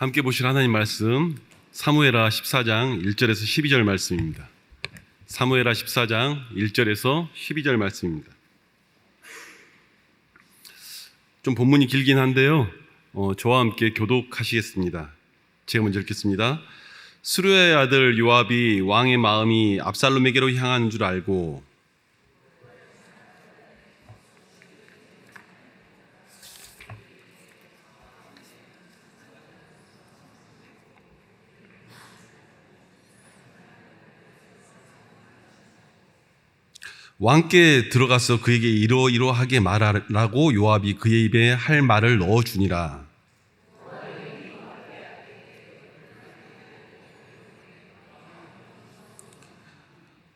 함께 보실 하나님 말씀 사무에라 14장 1절에서 12절 말씀입니다. 사무에라 14장 1절에서 12절 말씀입니다. 좀 본문이 길긴 한데요. 어, 저와 함께 교독하시겠습니다. 제가 먼저 읽겠습니다. 수르의 아들 요압이 왕의 마음이 압살롬에게로 향하는 줄 알고 왕께 들어가서 그에게 이러이러하게 말하라고 요압이 그의 입에 할 말을 넣어 주니라.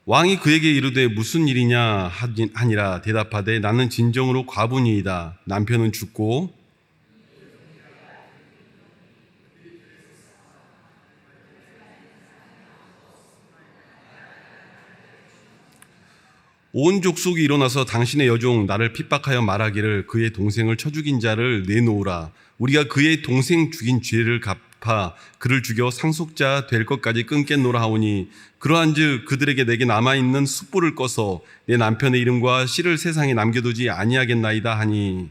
왕이 그에게 이르되 무슨 일이냐 하니- 하니라 대답하되 나는 진정으로 과분이이다. 남편은 죽고 온 족속이 일어나서 당신의 여종 나를 핍박하여 말하기를 그의 동생을 쳐 죽인 자를 내놓으라. 우리가 그의 동생 죽인 죄를 갚아 그를 죽여 상속자 될 것까지 끊겠노라 하오니 그러한즉 그들에게 내게 남아 있는 숯불을 꺼서 내 남편의 이름과 씨를 세상에 남겨두지 아니하겠나이다 하니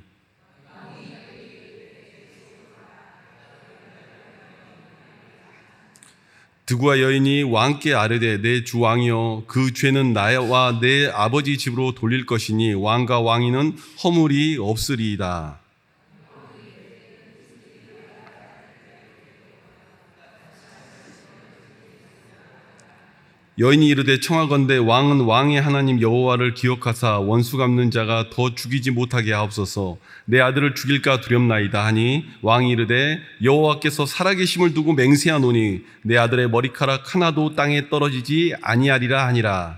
드구와 여인이 왕께 아뢰되 내 주 왕이여 그 죄는 나와 내 아버지 집으로 돌릴 것이니 왕과 왕위는 허물이 없으리이다. 여인이 이르되 청하건대 왕은 왕의 하나님 여호와를 기억하사 원수 갚는 자가 더 죽이지 못하게 하옵소서. 내 아들을 죽일까 두렵나이다 하니 왕이 이르되 여호와께서 살아계심을 두고 맹세하노니 내 아들의 머리카락 하나도 땅에 떨어지지 아니하리라 하니라.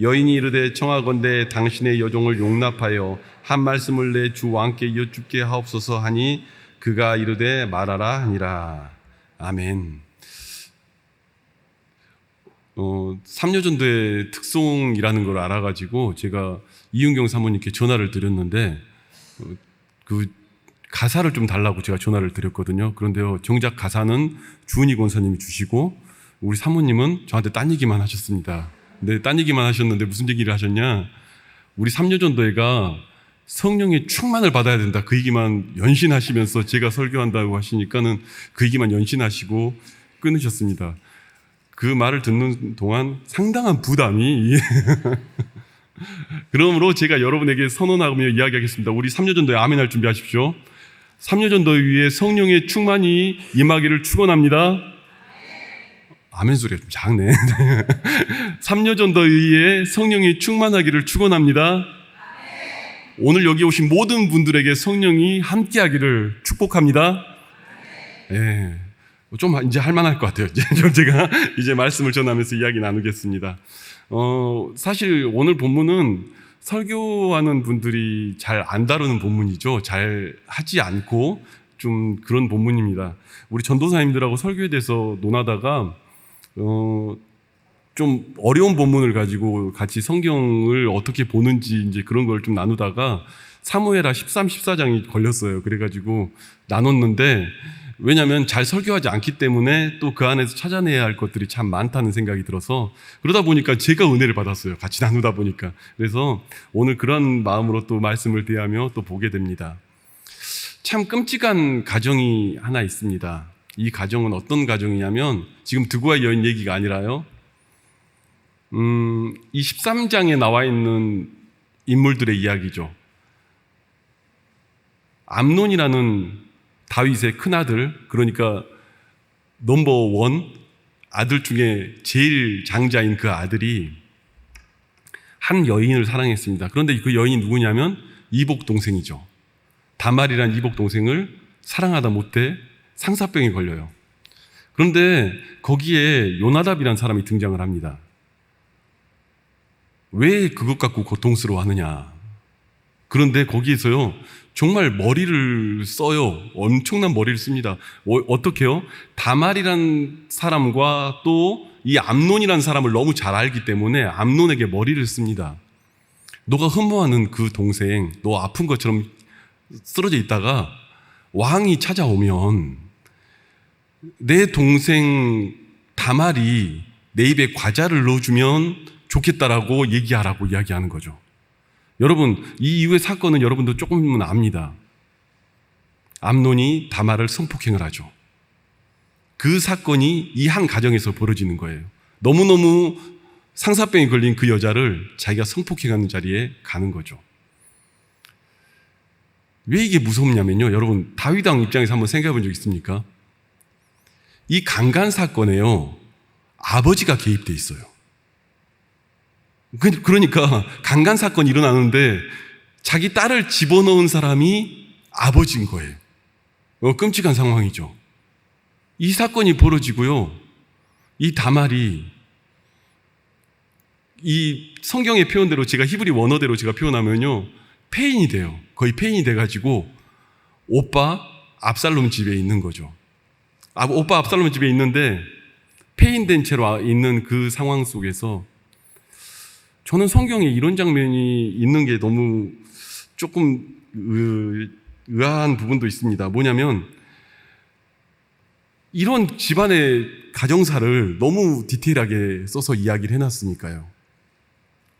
여인이 이르되 청하건대 당신의 여종을 용납하여 한 말씀을 내 주 왕께 여쭙게 하옵소서 하니 그가 이르되 말하라 하니라. 아멘. 어, 삼여전도의 특송이라는 걸 알아가지고 제가 이윤경 사모님께 전화를 드렸는데 어, 그 가사를 좀 달라고 제가 전화를 드렸거든요. 그런데요, 정작 가사는 주은희 권사님이 주시고 우리 사모님은 저한테 딴 얘기만 하셨습니다. 근데 딴 얘기만 하셨는데 무슨 얘기를 하셨냐? 우리 삼여전도회가 성령의 충만을 받아야 된다. 그 얘기만 연신하시면서 제가 설교한다고 하시니까는 그 얘기만 연신하시고 끊으셨습니다. 그 말을 듣는 동안 상당한 부담이 그러므로 제가 여러분에게 선언하며 이야기하겠습니다. 우리 3년 전도에 아멘할 준비하십시오. 3년 전도 위에 성령의 충만이 임하기를 축원합니다. 아멘 소리가 좀 작네. 3년 전도 위에 성령이 충만하기를 축원합니다. 오늘 여기 오신 모든 분들에게 성령이 함께하기를 축복합니다. 예. 좀 이제 할만할 것 같아요. 이제 좀 제가 이제 말씀을 전하면서 이야기 나누겠습니다. 어, 사실 오늘 본문은 설교하는 분들이 잘 안 다루는 본문이죠. 잘 하지 않고 좀 그런 본문입니다. 우리 전도사님들하고 설교에 대해서 논하다가 어, 좀 어려운 본문을 가지고 같이 성경을 어떻게 보는지 이제 그런 걸 좀 나누다가 사무엘하 13, 14장이 걸렸어요. 그래가지고 나눴는데 왜냐하면 잘 설교하지 않기 때문에 또 그 안에서 찾아내야 할 것들이 참 많다는 생각이 들어서 그러다 보니까 제가 은혜를 받았어요. 같이 나누다 보니까. 그래서 오늘 그런 마음으로 또 말씀을 대하며 또 보게 됩니다. 참 끔찍한 가정이 하나 있습니다. 이 가정은 어떤 가정이냐면 지금 드고와 여인 얘기가 아니라요. 음, 이 13장에 나와 있는 인물들의 이야기죠. 암론이라는 다윗의 큰 아들, 그러니까 넘버 원 아들 중에 제일 장자인 그 아들이 한 여인을 사랑했습니다. 그런데 그 여인이 누구냐면 이복 동생이죠. 다말이란 이복 동생을 사랑하다 못해 상사병에 걸려요. 그런데 거기에 요나답이란 사람이 등장을 합니다. 왜 그것 갖고 고통스러워하느냐? 그런데 거기에서요, 정말 머리를 써요. 엄청난 머리를 씁니다. 어, 떻게요 다말이란 사람과 또 이 암론이라는 사람을 너무 잘 알기 때문에 암론에게 머리를 씁니다. 너가 흠모하는 그 동생, 너 아픈 것처럼 쓰러져 있다가 왕이 찾아오면 내 동생 다말이 내 입에 과자를 넣어주면 좋겠다라고 얘기하라고 이야기하는 거죠. 여러분, 이 이후의 사건은 여러분도 조금은 압니다. 암론이 다말을 성폭행을 하죠. 그 사건이 이 한 가정에서 벌어지는 거예요. 너무너무 상사병에 걸린 그 여자를 자기가 성폭행하는 자리에 가는 거죠. 왜 이게 무섭냐면요. 여러분, 다윗왕 입장에서 한번 생각해 본 적 있습니까? 이 강간 사건에요. 아버지가 개입돼 있어요. 그- 그러니까 강간 사건이 일어나는데 자기 딸을 집어넣은 사람이 아버지인 거예요. 어, 끔찍한 상황이죠. 이 사건이 벌어지고요. 이 다말이 이 성경의 표현대로 제가 히브리 원어대로 제가 표현하면요. 폐인이 돼요. 거의 폐인이 돼가지고 오빠 압살롬 집에 있는 거죠. 아, 오빠 압살롬 집에 있는데 폐인된 채로 있는 그 상황 속에서 저는 성경에 이런 장면이 있는 게 너무 조금 의, 의아한 부분도 있습니다. 뭐냐면 이런 집안의 가정사를 너무 디테일하게 써서 이야기를 해놨으니까요.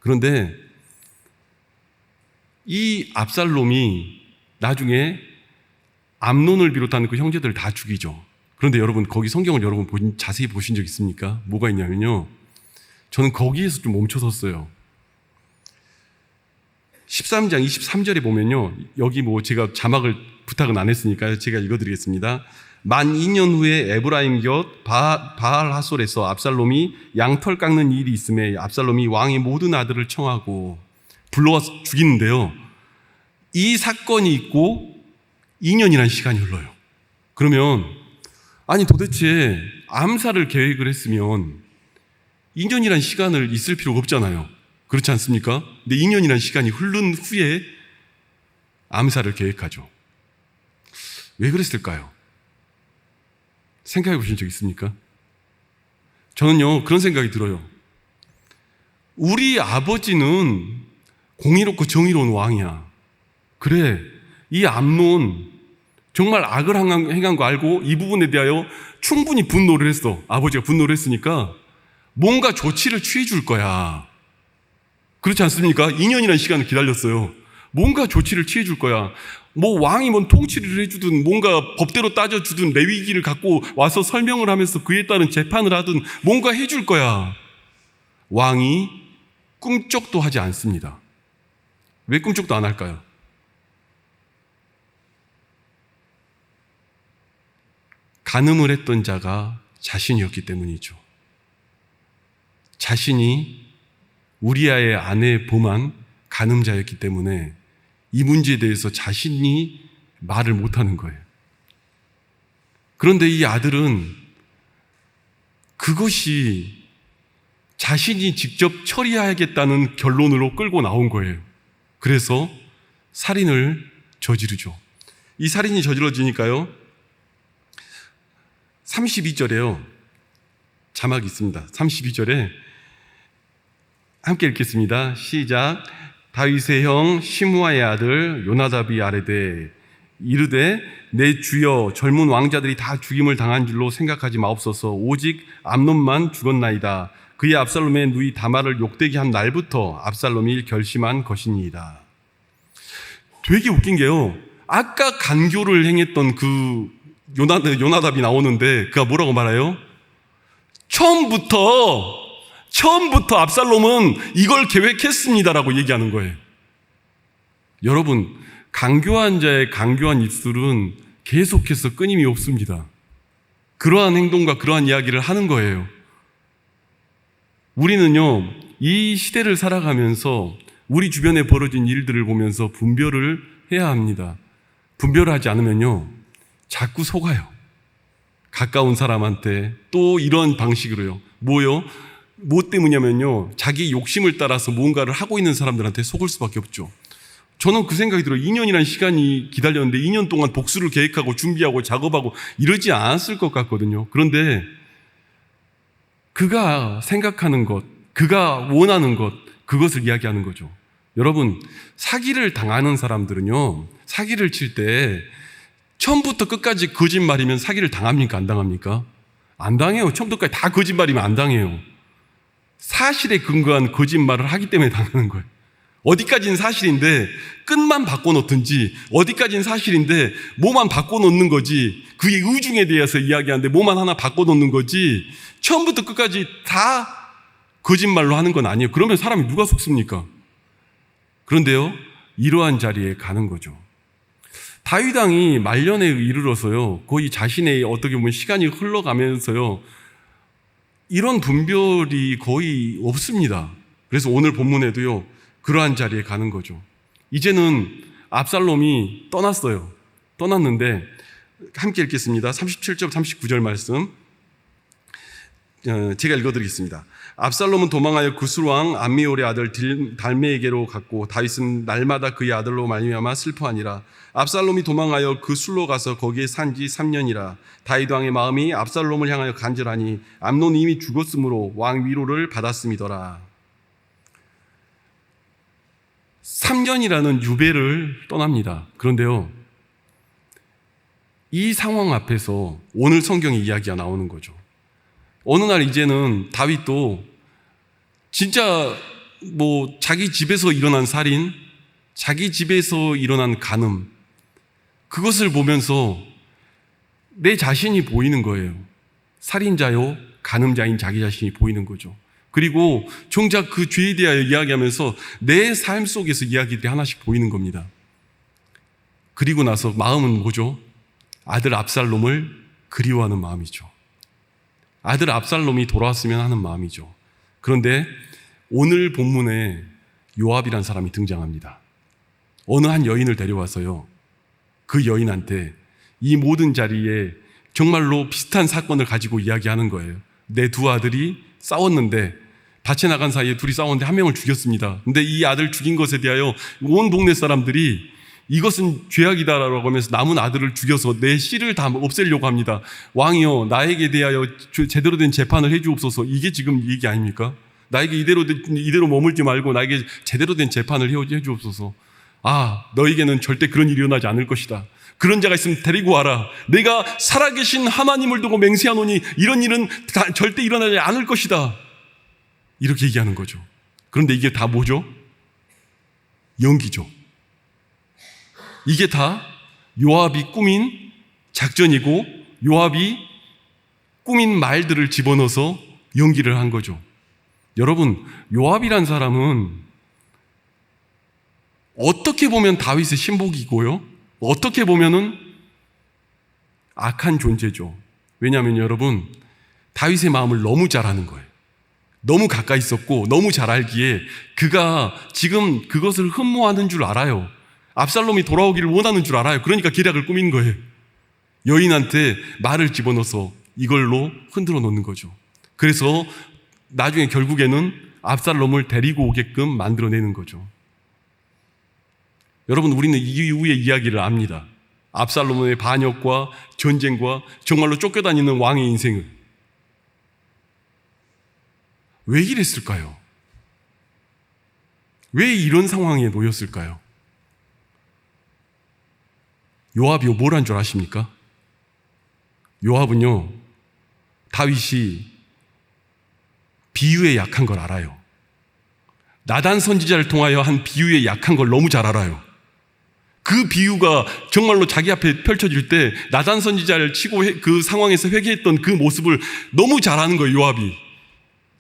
그런데 이 압살롬이 나중에 암론을 비롯한 그 형제들을 다 죽이죠. 그런데 여러분 거기 성경을 여러분 보- 자세히 보신 적 있습니까? 뭐가 있냐면요. 저는 거기에서 좀 멈춰섰어요. 13장 23절에 보면요. 여기 뭐 제가 자막을 부탁은 안 했으니까요. 제가 읽어드리겠습니다. 만 2년 후에 에브라임 곁 바- 바알 하솔에서 압살롬이 양털 깎는 일이 있음에 압살롬이 왕의 모든 아들을 청하고 불러와서 죽이는데요. 이 사건이 있고 2년이라는 시간이 흘러요. 그러면 아니 도대체 암살을 계획을 했으면 2년이라는 시간을 있을 필요가 없잖아요. 그렇지 않습니까? 근데 2년이라는 시간이 흐른 후에 암살을 계획하죠. 왜 그랬을까요? 생각해 보신 적 있습니까? 저는요, 그런 생각이 들어요. 우리 아버지는 공의롭고 정의로운 왕이야. 그래, 이 암론, 정말 악을 행한 거 알고 이 부분에 대하여 충분히 분노를 했어. 아버지가 분노를 했으니까 뭔가 조치를 취해 줄 거야. 그렇지 않습니까? 2년이라는 시간을 기다렸어요. 뭔가 조치를 취해 줄 거야. 뭐 왕이 뭔 통치를 해주든 뭔가 법대로 따져주든 레위기를 갖고 와서 설명을 하면서 그에 따른 재판을 하든 뭔가 해줄 거야. 왕이 꿈쩍도 하지 않습니다. 왜 꿈쩍도 안 할까요? 간음을 했던 자가 자신이었기 때문이죠. 자신이 우리아의 아내 보만 간음자였기 때문에 이 문제에 대해서 자신이 말을 못하는 거예요. 그런데 이 아들은 그것이 자신이 직접 처리해야겠다는 결론으로 끌고 나온 거예요. 그래서 살인을 저지르죠. 이 살인이 저질러지니까요. 32절에요. 자막이 있습니다. 32절에 함께 읽겠습니다. 시작. 다윗의 형 시므아의 아들 요나답이 아뢰되 이르되 내 주여 젊은 왕자들이 다 죽임을 당한 줄로 생각하지 마옵소서 오직 암론만 죽었나이다. 그의 압살롬의 누이 다말을 욕되게 한 날부터 압살롬이 결심한 것이니이다. 되게 웃긴 게요. 아까 간교를 행했던 그 요나, 요나답이 나오는데 그가 뭐라고 말해요? 처음부터 처음부터 압살롬은 이걸 계획했습니다라고 얘기하는 거예요. 여러분, 강교한 자의 강교한 입술은 계속해서 끊임이 없습니다. 그러한 행동과 그러한 이야기를 하는 거예요. 우리는요, 이 시대를 살아가면서 우리 주변에 벌어진 일들을 보면서 분별을 해야 합니다. 분별을 하지 않으면요, 자꾸 속아요. 가까운 사람한테 또 이런 방식으로요. 뭐요? 뭐 때문이냐면요. 자기 욕심을 따라서 무언가를 하고 있는 사람들한테 속을 수밖에 없죠. 저는 그 생각이 들어요. 2년이라는 시간이 기다렸는데 2년 동안 복수를 계획하고 준비하고 작업하고 이러지 않았을 것 같거든요. 그런데 그가 생각하는 것, 그가 원하는 것, 그것을 이야기하는 거죠. 여러분, 사기를 당하는 사람들은요, 사기를 칠 때 처음부터 끝까지 거짓말이면 사기를 당합니까? 안 당합니까? 안 당해요. 처음부터까지 다 거짓말이면 안 당해요. 사실에 근거한 거짓말을 하기 때문에 당하는 거예요. 어디까지는 사실인데 끝만 바꿔놓든지 어디까지는 사실인데 뭐만 바꿔놓는 거지 그의 의중에 대해서 이야기하는데 뭐만 하나 바꿔놓는 거지 처음부터 끝까지 다 거짓말로 하는 건 아니에요. 그러면 사람이 누가 속습니까? 그런데요, 이러한 자리에 가는 거죠. 다윗 왕이 말년에 이르러서요, 거의 자신의 어떻게 보면 시간이 흘러가면서요, 이런 분별이 거의 없습니다. 그래서 오늘 본문에도요, 그러한 자리에 가는 거죠. 이제는 압살롬이 떠났어요. 떠났는데, 함께 읽겠습니다. 37절, 39절 말씀. 어, 제가 읽어드리겠습니다. 압살롬은 도망하여 구술왕 암미올의 아들 딜- 달메에게로 갔고 다윗은 날마다 그의 아들로 말미암아 슬퍼하니라. 압살롬이 도망하여 그 술로 가서 거기에 산 지 3년이라. 다윗 왕의 마음이 압살롬을 향하여 간절하니 암논이 이미 죽었으므로 왕 위로를 받았음이더라. 3년이라는 유배를 떠납니다. 그런데요. 이 상황 앞에서 오늘 성경의 이야기가 나오는 거죠. 어느 날 이제는 다윗도 진짜 뭐 자기 집에서 일어난 살인, 자기 집에서 일어난 간음, 그것을 보면서 내 자신이 보이는 거예요. 살인자요, 간음자인 자기 자신이 보이는 거죠. 그리고 정작 그 죄에 대하여 이야기하면서 내 삶 속에서 이야기들이 하나씩 보이는 겁니다. 그리고 나서 마음은 뭐죠? 아들 압살롬을 그리워하는 마음이죠. 아들 압살롬이 돌아왔으면 하는 마음이죠. 그런데 오늘 본문에 요압이란 사람이 등장합니다. 어느 한 여인을 데려와서요. 그 여인한테 이 모든 자리에 정말로 비슷한 사건을 가지고 이야기하는 거예요. 내 두 아들이 싸웠는데 밭에 나간 사이에 둘이 싸웠는데 한 명을 죽였습니다. 근데 이 아들 죽인 것에 대하여 온 동네 사람들이 이것은 죄악이다라고 하면서 남은 아들을 죽여서 내 씨를 다 없애려고 합니다. 왕이여 나에게 대하여 제대로 된 재판을 해주옵소서. 이게 지금 얘기 아닙니까? 나에게 이대로 이대로 머물지 말고 나에게 제대로 된 재판을 해주옵소서. 아 너에게는 절대 그런 일이 일어나지 않을 것이다. 그런 자가 있으면 데리고 와라. 내가 살아계신 하나님을 두고 맹세하노니 이런 일은 절대 일어나지 않을 것이다. 이렇게 얘기하는 거죠. 그런데 이게 다 뭐죠? 연기죠. 이게 다 요압이 꾸민 작전이고 요압이 꾸민 말들을 집어넣어서 연기를 한 거죠. 여러분, 요압이란 사람은 어떻게 보면 다윗의 신복이고요. 어떻게 보면은 악한 존재죠. 왜냐하면 여러분, 다윗의 마음을 너무 잘 아는 거예요. 너무 가까이 있었고, 너무 잘 알기에 그가 지금 그것을 흠모하는 줄 알아요. 압살롬이 돌아오기를 원하는 줄 알아요. 그러니까 계략을 꾸민 거예요. 여인한테 말을 집어넣어서 이걸로 흔들어 놓는 거죠. 그래서 나중에 결국에는 압살롬을 데리고 오게끔 만들어내는 거죠. 여러분, 우리는 이후의 이야기를 압니다. 압살롬의 반역과 전쟁과 정말로 쫓겨다니는 왕의 인생을. 왜 이랬을까요? 왜 이런 상황에 놓였을까요? 요압이 뭘한줄 아십니까? 요압은요, 다윗이 비유에 약한 걸 알아요. 나단 선지자를 통하여 한 비유에 약한 걸 너무 잘 알아요. 그 비유가 정말로 자기 앞에 펼쳐질 때 나단 선지자를 치고 그 상황에서 회개했던 그 모습을 너무 잘 아는 거예요, 요압이.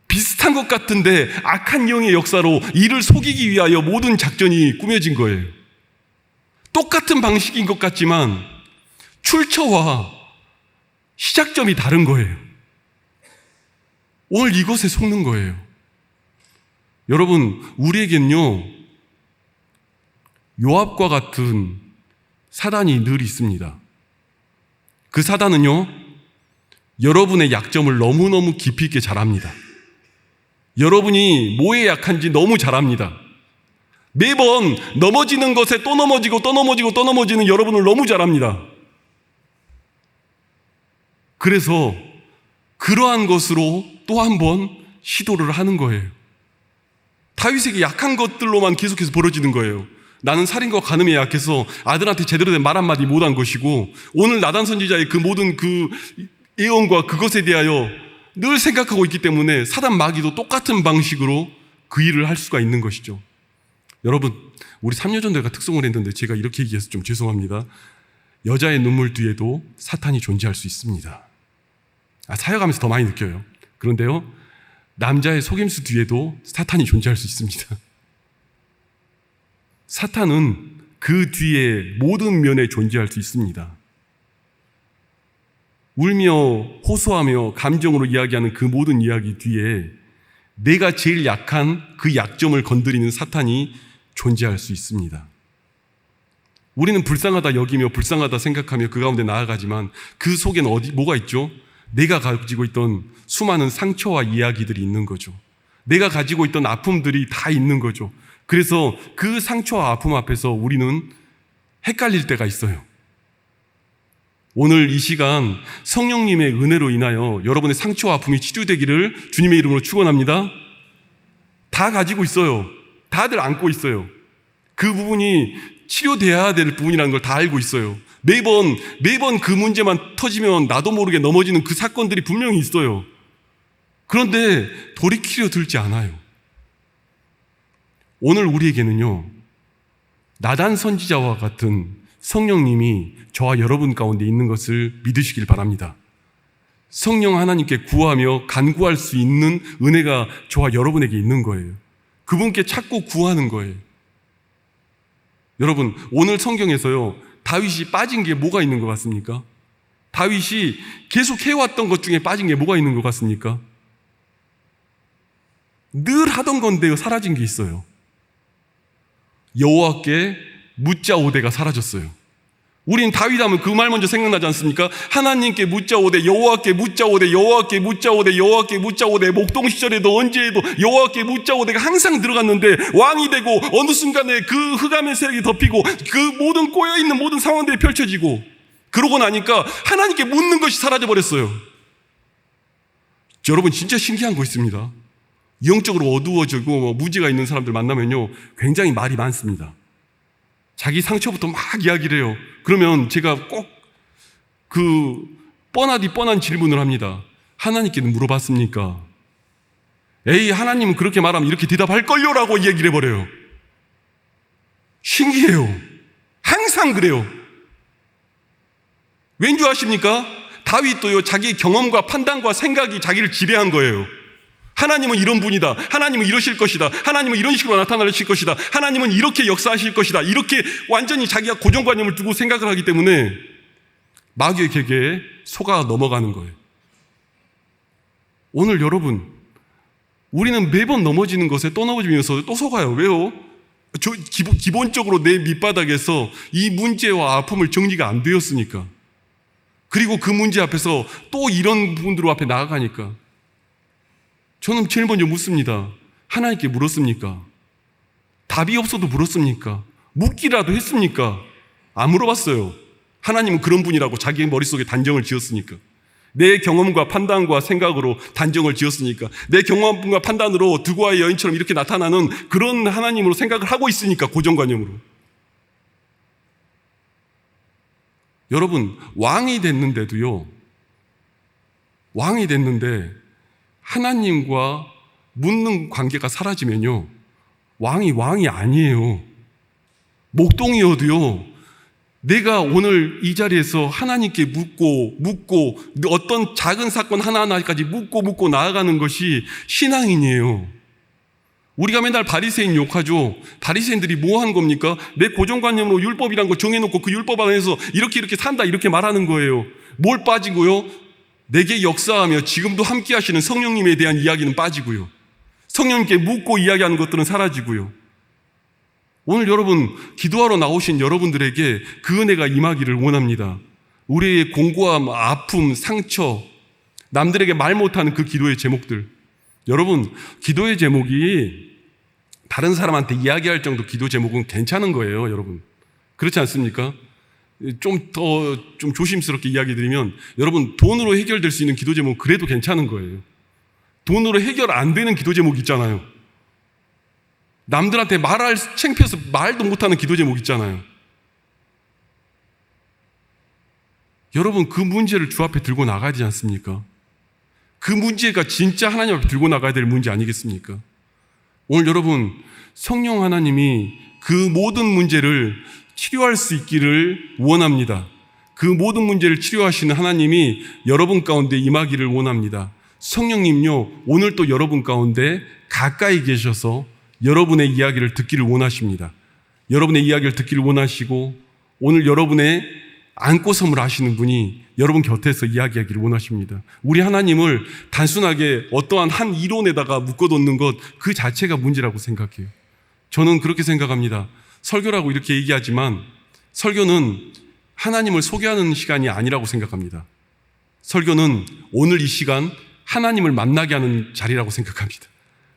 비슷한 것 같은데 악한 영의 역사로 이를 속이기 위하여 모든 작전이 꾸며진 거예요. 똑같은 방식인 것 같지만 출처와 시작점이 다른 거예요. 오늘 이것에 속는 거예요. 여러분, 우리에겐요, 요압과 같은 사단이 늘 있습니다. 그 사단은요, 여러분의 약점을 너무너무 깊이 있게 잘 압니다. 여러분이 뭐에 약한지 너무 잘 압니다. 매번 넘어지는 것에 또 넘어지고 또 넘어지고 또 넘어지는 여러분을 너무 잘합니다. 그래서 그러한 것으로 또 한 번 시도를 하는 거예요. 다윗에게 약한 것들로만 계속해서 벌어지는 거예요. 나는 살인과 간음에 약해서 아들한테 제대로 된 말 한마디 못한 것이고 오늘 나단 선지자의 그 모든 그 예언과 그것에 대하여 늘 생각하고 있기 때문에 사단 마귀도 똑같은 방식으로 그 일을 할 수가 있는 것이죠. 여러분, 우리 3년 전대가 특성을 했는데 제가 이렇게 얘기해서 좀 죄송합니다. 여자의 눈물 뒤에도 사탄이 존재할 수 있습니다. 아, 사역하면서 더 많이 느껴요. 그런데요, 남자의 속임수 뒤에도 사탄이 존재할 수 있습니다. 사탄은 그 뒤에 모든 면에 존재할 수 있습니다. 울며 호소하며 감정으로 이야기하는 그 모든 이야기 뒤에 내가 제일 약한 그 약점을 건드리는 사탄이 존재할 수 있습니다. 우리는 불쌍하다 여기며 불쌍하다 생각하며 그 가운데 나아가지만 그 속에는 어디 뭐가 있죠? 내가 가지고 있던 수많은 상처와 이야기들이 있는 거죠. 내가 가지고 있던 아픔들이 다 있는 거죠. 그래서 그 상처와 아픔 앞에서 우리는 헷갈릴 때가 있어요. 오늘 이 시간 성령님의 은혜로 인하여 여러분의 상처와 아픔이 치료되기를 주님의 이름으로 축원합니다. 다 가지고 있어요. 다들 안고 있어요. 그 부분이 치료돼야 될 부분이라는 걸 다 알고 있어요. 매번 매번 그 문제만 터지면 나도 모르게 넘어지는 그 사건들이 분명히 있어요. 그런데 돌이키려 들지 않아요. 오늘 우리에게는요. 나단 선지자와 같은 성령님이 저와 여러분 가운데 있는 것을 믿으시길 바랍니다. 성령 하나님께 구하며 간구할 수 있는 은혜가 저와 여러분에게 있는 거예요. 그분께 찾고 구하는 거예요. 여러분, 오늘 성경에서요, 다윗이 빠진 게 뭐가 있는 것 같습니까? 다윗이 계속 해왔던 것 중에 빠진 게 뭐가 있는 것 같습니까? 늘 하던 건데요, 사라진 게 있어요. 여호와께 묻자 오대가 사라졌어요. 우린 다윗 하면 그 말 먼저 생각나지 않습니까? 하나님께 묻자 오대, 여호와께 묻자 오대, 여호와께 묻자 오대, 여호와께 묻자 오대, 목동 시절에도 언제에도 여호와께 묻자 오대가 항상 들어갔는데 왕이 되고 어느 순간에 그 흑암의 세력이 덮이고 그 모든 꼬여 있는 모든 상황들이 펼쳐지고 그러고 나니까 하나님께 묻는 것이 사라져 버렸어요. 여러분 진짜 신기한 거 있습니다. 영적으로 어두워지고 뭐 무지가 있는 사람들 만나면요 굉장히 말이 많습니다. 자기 상처부터 막 이야기를 해요. 그러면 제가 꼭 그 뻔하디 뻔한 질문을 합니다. 하나님께는 물어봤습니까? 에이, 하나님은 그렇게 말하면 이렇게 대답할걸요? 라고 얘기를 해버려요. 신기해요. 항상 그래요. 왠지 아십니까? 다윗도요, 자기 경험과 판단과 생각이 자기를 지배한 거예요. 하나님은 이런 분이다. 하나님은 이러실 것이다. 하나님은 이런 식으로 나타나실 것이다. 하나님은 이렇게 역사하실 것이다. 이렇게 완전히 자기가 고정관념을 두고 생각을 하기 때문에 마귀의 계계에 속아 넘어가는 거예요. 오늘 여러분, 우리는 매번 넘어지는 것에 또 넘어지면서 또 속아요. 왜요? 저 기본, 기본적으로 내 밑바닥에서 이 문제와 아픔을 정리가 안 되었으니까. 그리고 그 문제 앞에서 또 이런 부분들 앞에 나아가니까. 저는 제일 먼저 묻습니다. 하나님께 물었습니까? 답이 없어도 물었습니까? 묻기라도 했습니까? 안 물어봤어요. 하나님은 그런 분이라고 자기 머릿속에 단정을 지었으니까. 내 경험과 판단과 생각으로 단정을 지었으니까. 내 경험과 판단으로 두고와의 여인처럼 이렇게 나타나는 그런 하나님으로 생각을 하고 있으니까, 고정관념으로. 여러분, 왕이 됐는데도요, 왕이 됐는데, 하나님과 묻는 관계가 사라지면요, 왕이 왕이 아니에요. 목동이어도요, 내가 오늘 이 자리에서 하나님께 묻고, 묻고, 어떤 작은 사건 하나하나까지 묻고, 묻고 나아가는 것이 신앙인이에요. 우리가 맨날 바리새인 욕하죠. 바리새인들이 뭐 하는 겁니까? 내 고정관념으로 율법이란 거 정해놓고 그 율법 안에서 이렇게 이렇게 산다 이렇게 말하는 거예요. 뭘 빠지고요? 내게 역사하며 지금도 함께 하시는 성령님에 대한 이야기는 빠지고요. 성령님께 묻고 이야기하는 것들은 사라지고요. 오늘 여러분 기도하러 나오신 여러분들에게 그 은혜가 임하기를 원합니다. 우리의 공고함, 아픔, 상처, 남들에게 말 못하는 그 기도의 제목들. 여러분 기도의 제목이 다른 사람한테 이야기할 정도 기도 제목은 괜찮은 거예요, 여러분. 그렇지 않습니까? 좀더좀 조심스럽게 이야기 드리면 여러분 돈으로 해결될 수 있는 기도 제목 그래도 괜찮은 거예요. 돈으로 해결 안 되는 기도 제목 있잖아요. 남들한테 말할 창피해서 말도 못하는 기도 제목 있잖아요. 여러분 그 문제를 주 앞에 들고 나가야 되지 않습니까? 그 문제가 진짜 하나님 앞에 들고 나가야 될 문제 아니겠습니까? 오늘 여러분 성령 하나님이 그 모든 문제를 치료할 수 있기를 원합니다. 그 모든 문제를 치료하시는 하나님이 여러분 가운데 임하기를 원합니다. 성령님요, 오늘 또 여러분 가운데 가까이 계셔서 여러분의 이야기를 듣기를 원하십니다. 여러분의 이야기를 듣기를 원하시고 오늘 여러분의 안고섬을 하시는 분이 여러분 곁에서 이야기하기를 원하십니다. 우리 하나님을 단순하게 어떠한 한 이론에다가 묶어놓는 것 그 자체가 문제라고 생각해요. 저는 그렇게 생각합니다. 설교라고 이렇게 얘기하지만 설교는 하나님을 소개하는 시간이 아니라고 생각합니다. 설교는 오늘 이 시간 하나님을 만나게 하는 자리라고 생각합니다.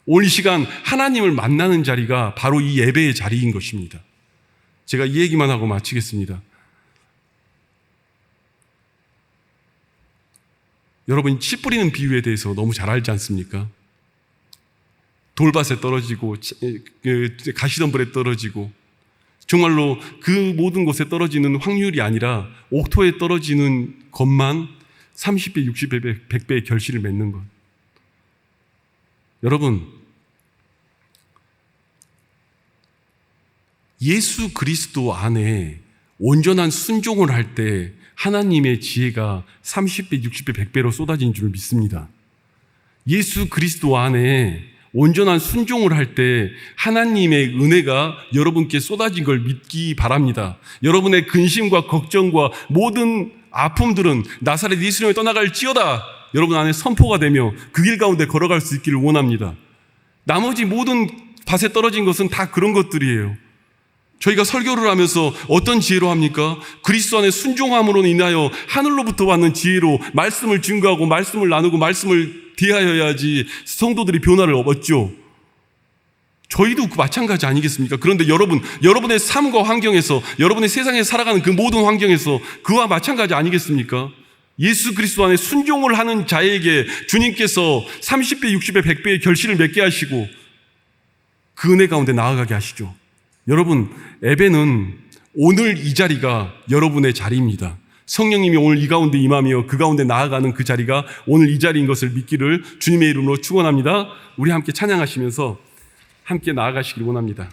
오늘 이 시간 하나님을 만나는 자리가 바로 이 예배의 자리인 것입니다. 제가 이 얘기만 하고 마치겠습니다. 여러분, 씨 뿌리는 비유에 대해서 너무 잘 알지 않습니까? 돌밭에 떨어지고, 그, 가시덤불에 떨어지고, 정말로 그 모든 곳에 떨어지는 확률이 아니라 옥토에 떨어지는 것만 30배, 60배, 100배의 결실을 맺는 것. 여러분, 예수 그리스도 안에 온전한 순종을 할 때 하나님의 지혜가 30배, 60배, 100배로 쏟아진 줄 믿습니다. 예수 그리스도 안에 온전한 순종을 할 때 하나님의 은혜가 여러분께 쏟아진 걸 믿기 바랍니다. 여러분의 근심과 걱정과 모든 아픔들은 나사렛 예수님을 떠나갈지어다 여러분 안에 선포가 되며 그 길 가운데 걸어갈 수 있기를 원합니다. 나머지 모든 밭에 떨어진 것은 다 그런 것들이에요. 저희가 설교를 하면서 어떤 지혜로 합니까? 그리스도 안에 순종함으로 인하여 하늘로부터 왔는 지혜로 말씀을 증거하고 말씀을 나누고 말씀을 대하여야지 성도들이 변화를 얻었죠. 저희도 그 마찬가지 아니겠습니까? 그런데 여러분, 여러분의 삶과 환경에서, 여러분의 세상에 살아가는 그 모든 환경에서 그와 마찬가지 아니겠습니까? 예수 그리스도 안에 순종을 하는 자에게 주님께서 30배, 60배, 100배의 결실을 맺게 하시고 그 은혜 가운데 나아가게 하시죠. 여러분, 에베는 오늘 이 자리가 여러분의 자리입니다. 성령님이 오늘 이 가운데 임하며 그 가운데 나아가는 그 자리가 오늘 이 자리인 것을 믿기를 주님의 이름으로 축원합니다. 우리 함께 찬양하시면서 함께 나아가시길 원합니다.